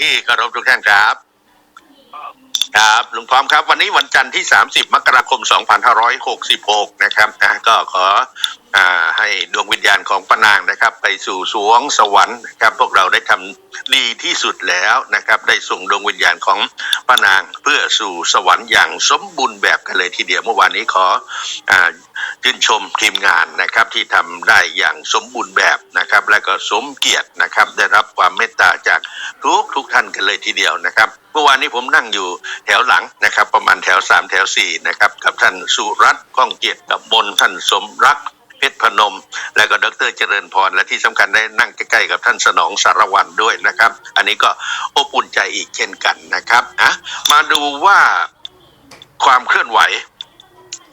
ที่กรบทุกท่านครับ ครับลุงพร้อมครับ วันนี้วันจันทร์ที่ 30 มกราคม 2566 นะครับอะก็ขอ ให้ดวงวิญญาณของป้านางนะครับ ไปสู่สวงสวรรค์นะครับ พวกเราได้ทำดีที่สุดแล้วนะครับ ได้ส่งดวงวิญญาณของป้านางเพื่อสู่สวรรค์อย่างสมบูรณ์แบบกันเลยทีเดียวเมื่อวานนี้ขออชื่นชมทีมงานนะครับที่ทำได้อย่างสมบูรณ์แบบนะครับ และก็สมเกียรตินะครับ ได้รับความเมตตาจากทุกทุกท่านกันเลยทีเดียวนะครับเมื่อวานนี้ผมนั่งอยู่แถวหลังนะครับ ประมาณแถวสามแถวสี่นะครับกับท่านสุรัตน์ก้องเกียรติกับมนท่านสมรัก ชรพนม และก็ดรเจริญพรและที่สำคัญได้นั่งใกล้ๆกับท่านสนองสารวันด้วยนะครับ อันนี้ก็อบอุ่นใจอีกเช่นกันนะครับอะมาดูว่าความเคลื่อนไหว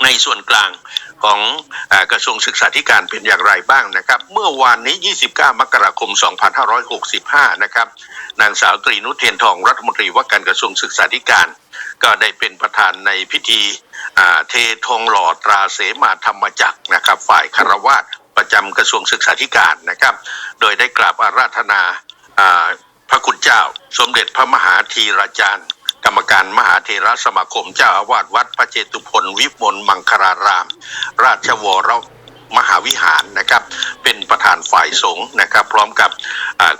ในส่วนกลางของอกระทรวงศึกษาธิการเป็นอย่างไรบ้างนะครับ เมื่อวานนี้ 29 มกราคม 2565 นะครับ นางสาวตรีนุเทียนทองรัฐมนตรีว่าการกระทรวงศึกษาธิการ ก็ได้เป็นประธานในพิธี เททองหล่อตราเสมาธรรมจักรนะครับ ฝ่ายคารวาสประจำกระทรวงศึกษาธิการนะครับ โดยได้กราบอาราธนาพระคุณเจ้า สมเด็จพระมหาธีราจารย์ กรรมการมหาเทราสมาคมเจ้าอาวาสวัดพระเจตุพนวิมลมังคลาราม ราชวรมหาวิหารนะครับ เป็นประธานฝ่ายสงฆ์นะครับ พร้อมกับ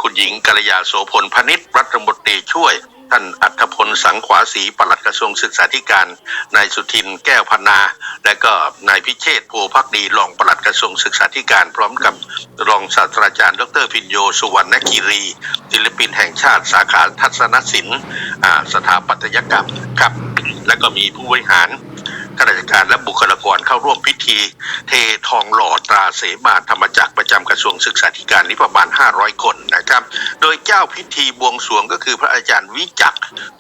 คุณหญิงกัลยาโสพลพนิษฐ์รัฐมนตรีช่วย ท่านอัธพลสังขวาสีปลัดกระทรวงศึกษาธิการนายสุทินแก้วพนา และก็นายพิเชษภูพักดีรองปลัดกระทรวงศึกษาธิการ พร้อมกับรองศาสตราจารย์ ดรพินโยสุวรรณคีรีศิลปินแห่งชาติสาขาทัศนศิลป์สถาปัตยกรรมครับ และก็มีผู้บริหาร ข้าราชการและบุคลากรเข้าร่วมพิธี เททองหล่อตราเสมาธรรมจักรประจำกระทรวงศึกษาธิการนี้ประมาณ 500 คนนะครับ โดยเจ้าพิธีบวงสรวงก็คือพระอาจารย์วิจัก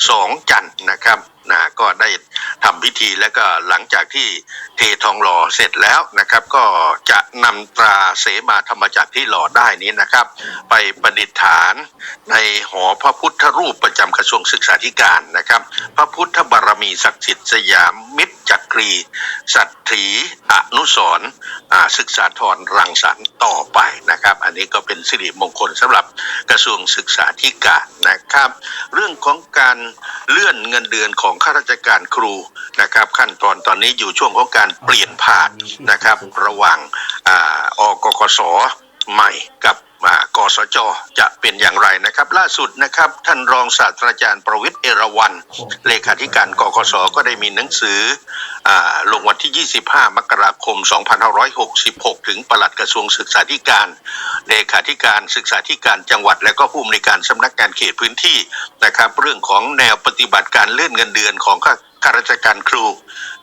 สองจันทร์นะครับนะก็ได้ทำพิธีแล้วก็หลังจากที่เททองหล่อเสร็จแล้วนะครับ ก็จะนำตราเสมาธรรมจักรที่หล่อได้นี้นะครับ ไปประดิษฐานในหอพระพุทธรูปประจำกระทรวงศึกษาธิการนะครับ พระพุทธบารมีศักดิ์สิทธิ์สยามมิตรจักรีสัตถีอนุสรศึกษาธรรังสรรค์ต่อไปนะครับ อันนี้ก็เป็นสิริมงคลสำหรับกระทรวงศึกษาธิการนะครับ เรื่องของการเลื่อนเงินเดือนของข้าราชการครูนะครับ ขั้นตอนตอนนี้อยู่ช่วงของการเปลี่ยนผ่านนะครับ ระหว่างออกกสใหม่กับ กสจจะเป็นอย่างไรนะครับ ล่าสุดนะครับท่านรองศาสตราจารย์ประวิทย์เอราวัน เลขาธิการกกสก็ได้มีหนังสืออ่าลงวันที่ 25 มกราคม 2566 ถึงปลัดกระทรวงศึกษาธิการ เลขาธิการศึกษาธิการจังหวัด และก็ผู้อำนวยการสำนักงานเขตพื้นที่นะครับ เรื่องของแนวปฏิบัติการเลื่อนเงินเดือนของข้า ข้าราชการครู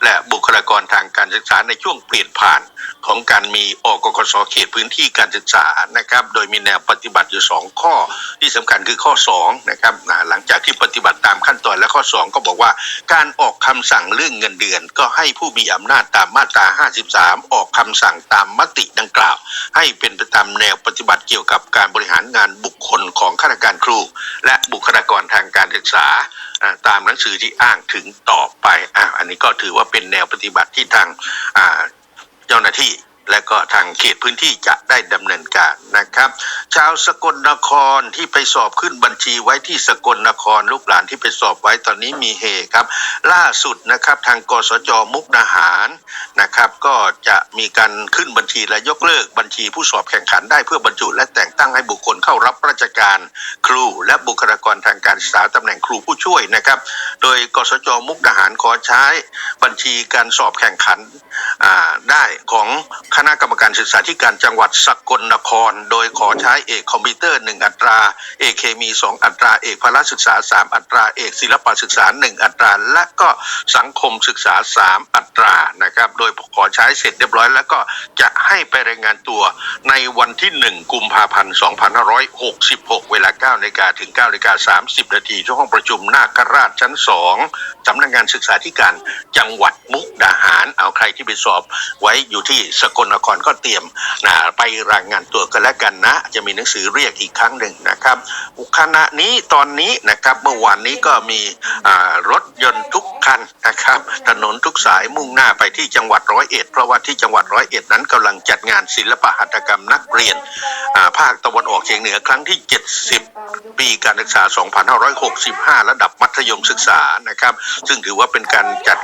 และบุคลากรทางการศึกษาในช่วงเปลี่ยนผ่านของการมีอกกสเขตพื้นที่การศึกษานะครับ โดยมีแนวปฏิบัติอยู่สองข้อที่สำคัญคือข้อ2นะครับหลังจากที่ปฏิบัติตามขั้นตอนและข้อ 2 ก็บอกว่า การออกคำสั่งเรื่องเงินเดือน ก็ให้ผู้มีอำนาจตามมาตรา 53 ออกคำสั่งตามมติดังกล่าว ให้เป็นไปตามแนวปฏิบัติเกี่ยวกับการบริหารงานบุคคลของข้าราชการครู และบุคลากรทางการศึกษาอ่าตามหนังสือที่อ้างถึงต่อไปอ่าอันนี้ก็ถือว่าเป็นแนวปฏิบัติที่ทางอ่าเจ้าหน้าที่ และก็ทางเขตพื้นที่จะได้ดำเนินการนะครับ ชาวสกลนครที่ไปสอบขึ้นบัญชีไว้ที่สกลนครลูกหลานที่ไปสอบไว้ตอนนี้มีเฮครับ ล่าสุดนะครับทางกสจมุกดาหารนะครับก็จะมีการขึ้นบัญชีและยกเลิกบัญชีผู้สอบแข่งขันได้เพื่อบรรจุ และแต่งตั้งให้บุคคลเข้ารับราชการครู และบุคลากรทางการศึกษาตำแหน่งครูผู้ช่วยนะครับ โดยกสจมุกดาหารขอใช้บัญชีการสอบแข่งขันอ่าได้ของคณะกรรมการศึกษาธิการจังหวัดสกลนคร โดยขอใช้เอกคอมพิวเตอร์หนึ่งอัตรา เอกเคมีสองอัตรา เอกพละศึกษาสามอัตรา เอกศิลปศึกษาหนึ่งอัตรา และก็สังคมศึกษาสามอัตรานะครับ โดยขอใช้เสร็จเรียบร้อย แล้วก็จะให้ไปรายงานตัวในวันที่หนึ่งกุมภาพันธ์ 2566 เวลา9นาฬิกาถึง9นาฬิกา30 นาทีที่ห้องประชุมนาคราชชั้น 2สำนักงานศึกษาธิการจังหวัดมุกดาหาร เอาใครที่ไปสอบไว้อยู่ที่สกลนครก็เตรียมนะไปรายงานตัวกันแล้วกันนะ จะมีหนังสือเรียกอีกครั้งหนึ่งนะครับขณะนี้ตอนนี้นะครับเมื่อวานนี้ก็มีรถยนต์ทุกคันนะครับ ถนนทุกสายมุ่งหน้าไปที่จังหวัดร้อยเอ็ดเพราะว่าที่จังหวัดร้อยเอ็ดนั้นกำลังจัดงานศิลปหัตถกรรมนักเรียนภาคตะวันออกเฉียงเหนือครั้งที่ 70 ปีการศึกษา 2565 ระดับมัธยมศึกษานะครับ ซึ่งถือว่าเป็นการจัด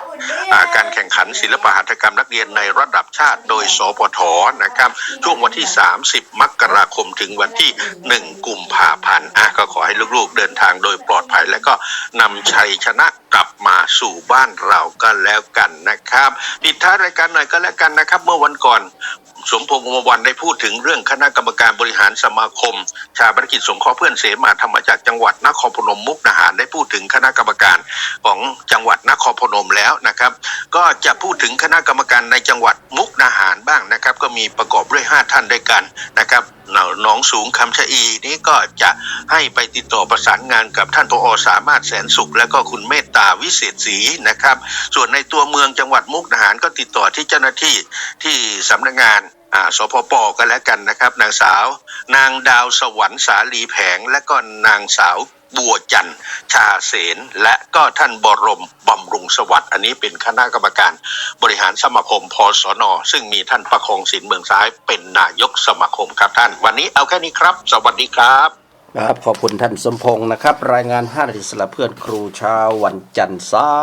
การแข่งขันศิลปหัตถกรรมนักเรียนในระดับชาติโดยสปทนะครับ ช่วงวันที่ 30 มกราคมถึงวันที่ 1 กุมภาพันธ์อะก็ขอให้ลูกๆเดินทางโดยปลอดภัย และก็นำชัยชนะกลับมาสู่บ้านเราก็แล้วกันนะครับปิดท้ายรายการหน่อยก็แล้วกันนะครับ เมื่อวันก่อนสมพงษ์อมวันได้พูดถึงเรื่องคณะกรรมการบริหารสมาคม ชาบริกิจสงเคราะห์เพื่อนเสมาธรรมจากจังหวัดนครพนมมุกดาหารได้พูดถึงคณะกรรมการของจังหวัดนครพนมแล้วนะครับ ก็จะพูดถึงคณะกรรมการในจังหวัดมุกดาหารบ้างนะครับ ก็มีประกอบด้วย 5 ท่านด้วยกันนะครับ หนองสูงคำชะอีนี้ก็จะให้ไปติดต่อประสานงานกับท่านพอสามารถแสนสุข และก็คุณเมตตาวิเศษศรีนะครับ ส่วนในตัวเมืองจังหวัดมุกดาหารก็ติดต่อที่เจ้าหน้าที่ที่สำนักงาน สพปกันแล้วกันนะครับ นางสาว นางดาวสวรรค์สาลีแผง และก็นางสาวบัวจันทร์ชาเสนและก็ท่านบรมบำรุงสวัสดิ์อันนี้เป็นคณะกรรมการ บริหารสมาคมพสนซึ่งมีท่านประคองศิลเมืองซ้ายเป็นนายกสมาคมครับท่าน วันนี้เอาแค่นี้ครับ สวัสดีครับครับขอบคุณท่านสมพงศ์นะครับ รายงาน5นาทีสำหรับเพื่อนครูเช้าวันจันทร์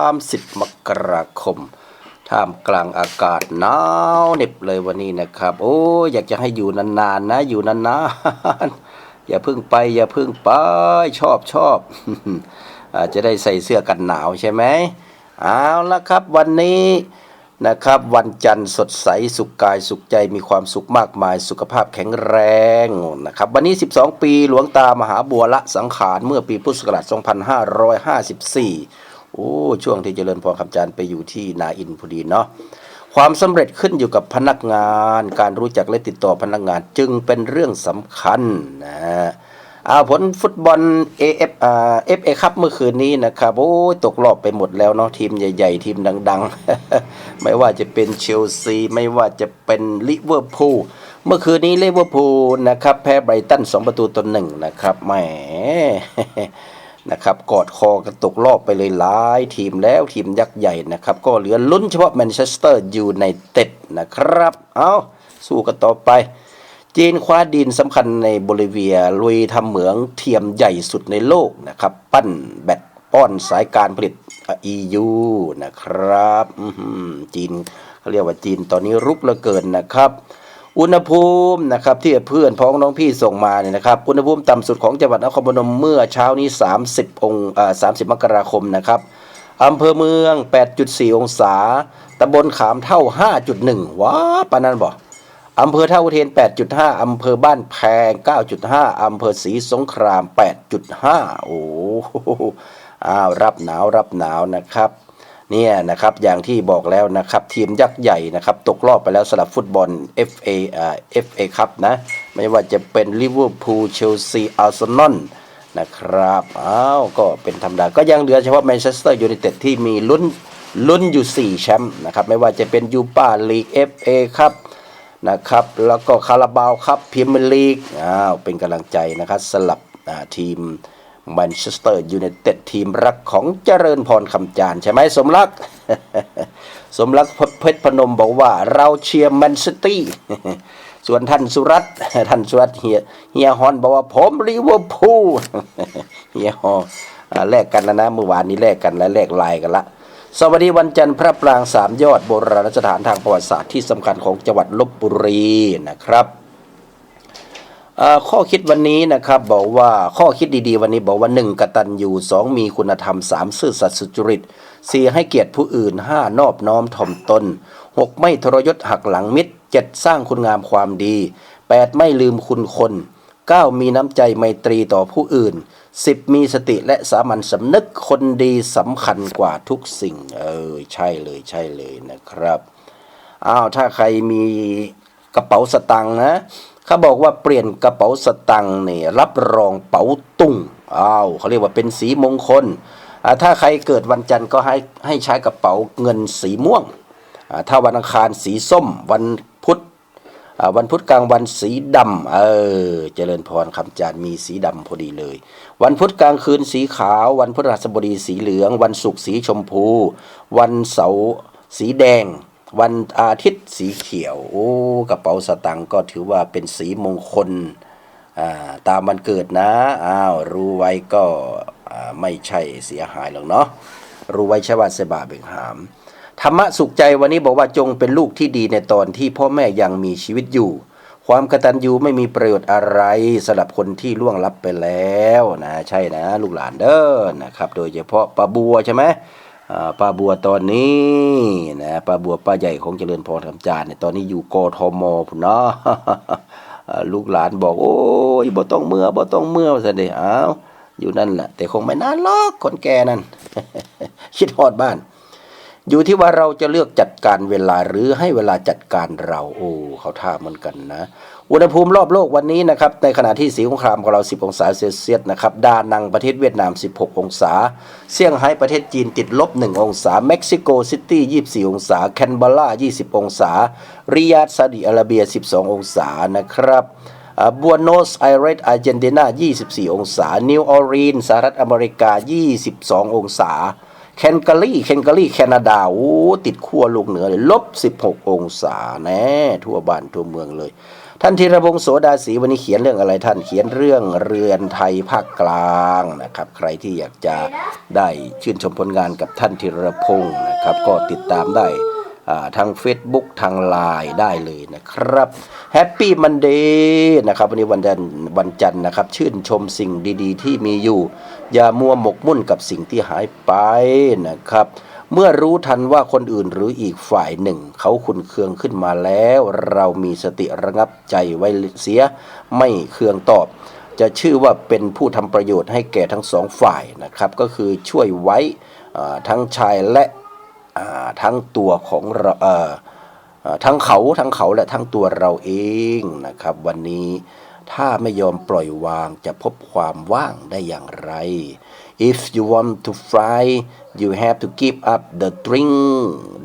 30มกราคม ท่ามกลางอากาศหนาวเหน็บเลยวันนี้นะครับ โอ้อยากจะให้อยู่นานๆนะ อยู่นานๆอย่าเพึ่งไป อย่าเพึ่งไปชอบชอบอาจจะได้ใส่เสื้อกันหนาวใช่ไหมเอาละครับวันนี้นะครับ วันจันทร์สดใสสุขกายสุขใจมีความสุขมากมาย สุขภาพแข็งแรงนะครับ วันนี้ 12 ปีหลวงตามหาบัวละสังขารเมื่อปีพุทธศักราช2554 โอ้ช่วงที่เจริญพรคำจานไปอยู่ที่นาอินพอดีเนาะความสำเร็จขึ้นอยู่กับพนักงาน การรู้จักและติดต่อพนักงานจึงเป็นเรื่องสำคัญนะอาผลฟุตบอล AF อ่า FA ครับเมื่อคืนนี้นะครับโอ้ตกรอบไปหมดแล้วเนาะทีมใหญ่ ๆ ทีมดัง ๆ ไม่ว่าจะเป็นเชลซี ไม่ว่าจะเป็นลิเวอร์พูลเมื่อคืนนี้ลิเวอร์พูลนะครับแพ้ไบรตัน2 ประตูต่อหนึ่งนะครับแหม นะครับกอดคอกันตกรอบไปเลยหลายทีมแล้วทีมยักษ์ใหญ่นะครับ ก็เหลือลุ้นเฉพาะแมนเชสเตอร์ยูไนเต็ดนะครับ เอาสู้กันต่อไป จีนคว้าดินสำคัญในโบลิเวียลุยทำเหมืองเทียมใหญ่สุดในโลกนะครับ ปั้นแบตป้อนสายการผลิต EU นะครับจีนเขาเรียกว่าจีนตอนนี้รุกเหลือเกินนะครับ อุณหภูมินะครับที่เพื่อนพ้องน้องพี่ส่งมาเนี่ยนะครับอุณหภูมิต่ำสุดของจังหวัดนครพนมเมื่อเช้านี้ 30 องอ่า30 มกราคมนะครับอำเภอเมือง 8.4 องศาตำบลขามเท่า 5.1 ว้าปานั้นบ่อำเภอท่าอุเทน 8.5 อำเภอบ้านแพง 9.5 อำเภอศรีสงคราม 8.5 โอ้โหอ้าวรับหนาวรับหนาวนะครับ เนี่ยนะครับอย่างที่บอกแล้วนะครับทีมยักษ์ใหญ่นะครับตกรอบไปแล้วสำหรับฟุตบอล FA อ่า FA ครับนะไม่ว่าจะเป็นลิเวอร์พูลเชลซีอาร์เซนอลนะครับอ้าวก็เป็นธรรมดาก็ยังเหลือเฉพาะแมนเชสเตอร์ยูไนเต็ดที่มีลุ้นลุ้นอยู่ 4 แชมป์นะครับไม่ว่าจะเป็นยูปาลีก FA ครับนะครับแล้วก็คาราบาวครับพรีเมียร์ลีกอ้าวเป็นกำลังใจนะครับสลับทีม แมนเชสเตอร์ยูไนเต็ดทีมรักของเจริญพรคำจานใช่ไหมสมรัก สมรักเพชรพนมบอกว่าเราเชียร์แมนซิตี้ส่วนท่านสุรัตน์ท่านสุรัตน์เฮียเฮียฮอนบอกว่าผมลิเวอร์พูลเฮียฮอนแลกกันแล้วนะเมื่อวานนี้แลกกันแล้วแลกลายกันละสวัสดีวันจันทร์พระปรางสามยอดโบราณสถานทางประวัติศาสตร์ที่สำคัญของจังหวัดลบบุรีนะครับ ข้อคิดวันนี้นะครับบอกว่าข้อคิดดีๆ วันนี้บอกว่า 1. กตัญญู 2 มีคุณธรรม 3. ซื่อสัตย์สุจริต 4. ให้เกียรติผู้อื่น 5. นอบน้อมถ่อมตน 6. ไม่ทรยศหักหลังมิตร 7. สร้างคุณงามความดี 8. ไม่ลืมคุณคน 9. มีน้ำใจไมตรีต่อผู้อื่น 10. มีสติและสามัญสำนึกคนดีสำคัญกว่าทุกสิ่ง เออใช่เลยใช่เลยนะครับอ้าวถ้าใครมีกระเป๋าสตังค์นะ เขาบอกว่าเปลี่ยนกระเป๋าสตังค์เนี่ยรับรองเป๋าตุ้งอ้าวเขาเรียกว่าเป็นสีมงคลอ่าถ้าใครเกิดวันจันทร์ก็ให้ให้ใช้กระเป๋าเงินสีม่วงอ่าถ้าวันอังคารสีส้ม วันพุธอ่าวันพุธกลางวันสีดำเออเจริญพรคำจานมีสีดำพอดีเลย วันพุธกลางคืนสีขาว วันพฤหัสบดีสีเหลือง วันศุกร์สีชมพู วันเสาร์สีแดง วันอาทิตย์ สีเขียว โอ้กระเป๋าสตังก็ถือว่าเป็นสีมงคลาตามวันเกิดนะอ้าวรู้ไว้ก็ไม่ใช่เสียหายหรอกเนาะรู้ไว้ใช่ว่าเสบาเบ่งหาม ธรรมะสุขใจวันนี้บอกว่าจงเป็นลูกที่ดีในตอนที่พ่อแม่ยังมีชีวิตอยู่ ความกตัญญูไม่มีประโยชน์อะไรสำหรับคนที่ล่วงลับไปแล้วนะใช่นะ ลูกหลานเด้อนะครับ โดยเฉพาะป้าบัวใช่ไหม ป้าบัวตอนนี้นะป้าบัวป้าใหญ่ของเจริญพรคำจานเนี่ยตอนนี้อยู่กทมพุ่นเนาะลูกหลานบอก โอ้ยบ่ต้องเมื่อบ่ต้องเมื่อสันเด้อ้าวอยู่นั่นแหละแต่คงไม่นานหรอกคนแก่นั่นคิดฮอดบ้าน อยู่ที่ว่าเราจะเลือกจัดการเวลาหรือให้เวลาจัดการเราโอ้เขาท่าเหมือนกันนะ อุณหภูมิรอบโลกวันนี้นะครับ ในขณะที่สีสงครามของเรา 10 องศาเซลเซียสนะครับ ดานังประเทศเวียดนาม 16 องศา เซี่ยงไฮ้ประเทศจีนติดลบ 1 องศา เม็กซิโกซิตี้ 24 องศา แคนเบรา 20 องศา ริยาดซาดิอาระเบีย 12 องศานะครับบัวโนสไอเรสอาร์เจนตินา 24 องศา นิวออร์ลีนสหรัฐอเมริกา 22 องศา แคนการีแคนการีแคนาดาโอ้ติดขั้วโลกเหนือเลยลบ 16 องศาแน่ทั่วบ้านทั่วเมืองเลย ท่านธีรพงศ์โสดาศรีวันนี้เขียนเรื่องอะไรท่านเขียนเรื่องเรือนไทยภาคกลางนะครับ ใครที่อยากจะได้ชื่นชมผลงานกับท่านธีรพงศ์นะครับ ก็ติดตามได้ ทาง Facebook ทางไลน์ได้เลยนะครับแฮปปี้มันเดย์นะครับวันนี้วันจันทร์วันจันทร์นะครับ ชื่นชมสิ่งดีๆ ที่มีอยู่ อย่ามัวหมกมุ่นกับสิ่งที่หายไปนะครับ เมื่อรู้ทันว่าคนอื่นหรืออีกฝ่ายหนึ่ง เขาขุนเคืองขึ้นมาแล้ว เรามีสติระงับใจไว้เสียไม่เคืองตอบจะชื่อว่าเป็นผู้ทำประโยชน์ให้แก่ทั้งสองฝ่ายนะครับ ก็คือช่วยไว้ทั้งชายและ ทั้งตัวของเราทั้งเขาทั้งเขาและทั้งตัวเราเองนะครับ วันนี้ถ้าไม่ยอมปล่อยวางจะพบความว่างได้อย่างไร if you want to fly you have to give up the drink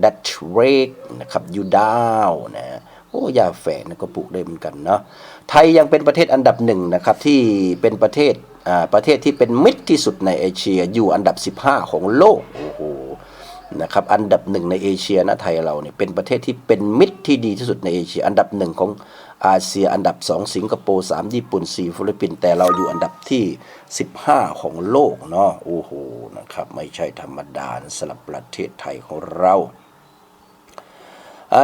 that break นะครับ you down นะโอ้ยาแฝงนะก็ปลูกได้เหมือนกันเนาะไทยยังเป็นประเทศอันดับหนึ่งนะครับ ที่เป็นประเทศประเทศที่เป็นมิตรที่สุดในเอเชียอยู่อันดับ 15 ของโลกโอ้โห นะครับอันดับหนึ่งในเอเชียนะไทยเราเนี่ยเป็นประเทศที่เป็นมิตรที่ดีที่สุดในเอเชีย อันดับหนึ่งของอาเซียอันดับสองสิงคโปร์สามญี่ปุ่นสี่ฟิลิปปินส์แต่เราอยู่อันดับที่ 15 ของโลกเนาะโอ้โหนะครับไม่ใช่ธรรมดาสำหรับประเทศไทยของเรา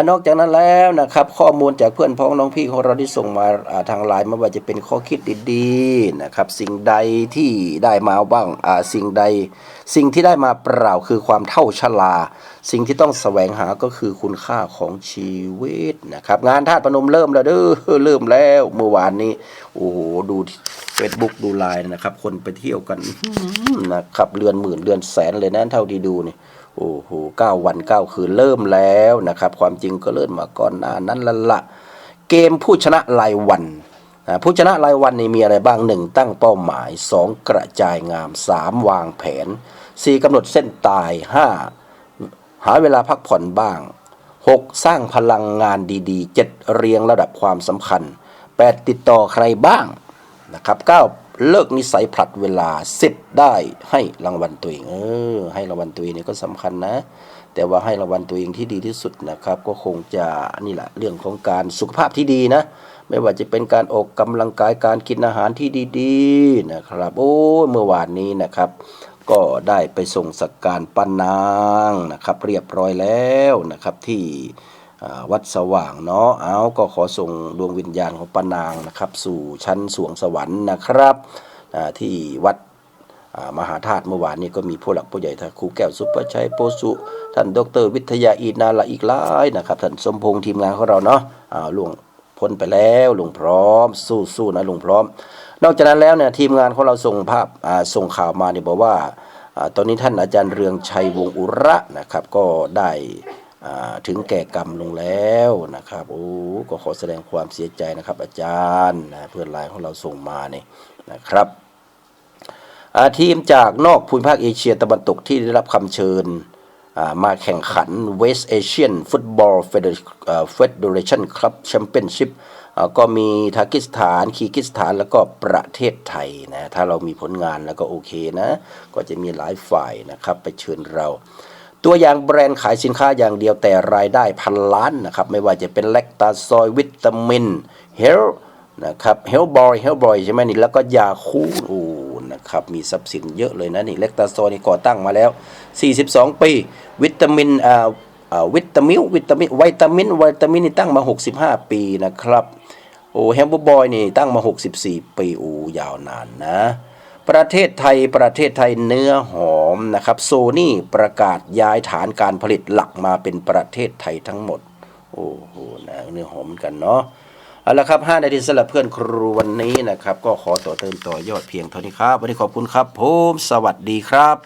นอกจากนั้นแล้วนะครับข้อมูลจากเพื่อนพ้องน้องพี่ของเราที่ส่งมาทางไลน์ไม่ว่าจะเป็นข้อคิดดีๆนะครับสิ่งใดที่ได้มาบ้างอ่าสิ่งใด สิ่งที่ได้มาเปล่าคือความเท่าชลา สิ่งที่ต้องแสวงหาก็คือคุณค่าของชีวิตนะครับงานทาสพนมเริ่มแล้วเด้อเริ่มแล้วเมื่อวานนี้โอ้โหดูเฟซบุ๊กดูไลน์นะครับ คนไปเที่ยวกันนะครับเรือนหมื่นเรือนแสนเลยนะเท่าที่ดูนี่ โอ้โหเก้าวันเก้าคืนเริ่มแล้วนะครับ ความจริงก็เริ่มมาก่อนหน้านั้นละละเกมผู้ชนะรายวันนะผู้ชนะรายวันนี่มีอะไรบ้างหนึ่งตั้งเป้าหมายสองกระจายงามสามวางแผนสี่กำหนดเส้นตายห้าหาเวลาพักผ่อนบ้างหกสร้างพลังงานดีๆเจ็ดเรียงระดับความสำคัญแปดติดต่อใครบ้างนะครับเก้า เลิกนิสัยผลัดเวลาสิบได้ให้รางวัลตัวเอง เออ ให้รางวัลตัวเองเนี่ยก็สำคัญนะ แต่ว่าให้รางวัลตัวเองที่ดีที่สุดนะครับ ก็คงจะนี่แหละเรื่องของการสุขภาพที่ดีนะ ไม่ว่าจะเป็นการออกกำลังกายการกินอาหารที่ดีๆนะครับ โอ้เมื่อวานนี้นะครับ ก็ได้ไปส่งสักการปานางนะครับ เรียบร้อยแล้วนะครับที่ วัดสว่างเนาะเอาก็ขอส่งดวงวิญญาณของปานางนะครับ สู่ชั้นสวงสวรรค์นะครับที่วัดมหาธาตุเมื่อวานนี้ก็มีผู้หลักผู้ใหญ่ท่านครูแก้วสุภชัยโปสุท่านดร วิทยาอีนาละอีกหลายนะครับท่านสมพงษ์ทีมงานของเราเนาะอ่าล่วงพ้นไปแล้วลุงพร้อม สู้สู้นะลุงพร้อม นอกจากนั้นแล้วเนี่ยทีมงานของเราส่งภาพส่งข่าวมาเนี่ยบอกว่าอตอนนี้ท่านอาจารย์เรืองชัยวงศ์อุระนะครับก็ได้ ถึงแก่กรรมลงแล้วนะครับโอ้ก็ขอแสดงความเสียใจนะครับ อาจารย์นะเพื่อนไลน์ของเราส่งมาเนี่ยนะครับทีมจากนอกภูมิภาคเอเชียตะวันตกที่ได้รับคำเชิญมาแข่งขัน West Asian Football Federation Club Championship ก็มีทากิสถาน คีกิสถาน แล้วก็ประเทศไทยนะ ถ้าเรามีผลงานแล้วก็โอเคนะ ก็จะมีหลายฝ่ายนะครับ ไปเชิญเรา ตัวอย่างแบรนด์ขายสินค้าอย่างเดียวแต่รายได้พันล้านนะครับไม่ว่าจะเป็นแลคตาซอยวิตามินเฮลนะครับเฮลบอยเฮลบอยใช่ไหมนี่แล้วก็ยาคูโอ้นะครับมีทรัพย์สินเยอะเลยนะนี่แลคตาซอยนี่ก่อตั้งมาแล้ว 42 ปี วิตามินอ่าอ่าวิตามินวิตามินวิตามินวิตามินนี่ตั้งมา 65 ปีนะครับโอ้เฮลบอยนี่ตั้งมา 64 ปีโอ้ยาวนานนะ ประเทศไทยประเทศไทยเนื้อหอมนะครับ โซนี่ประกาศย้ายฐานการผลิตหลักมาเป็นประเทศไทยทั้งหมด โอ้โหนะเนื้อหอมเหมือนกันเนาะเอาละครับ5นาทีสำหรับเพื่อนครูวันนี้นะครับ ก็ขอต่อเติมต่อยอดเพียงเท่านี้ครับ วันนี้ขอบคุณครับผมสวัสดีครับ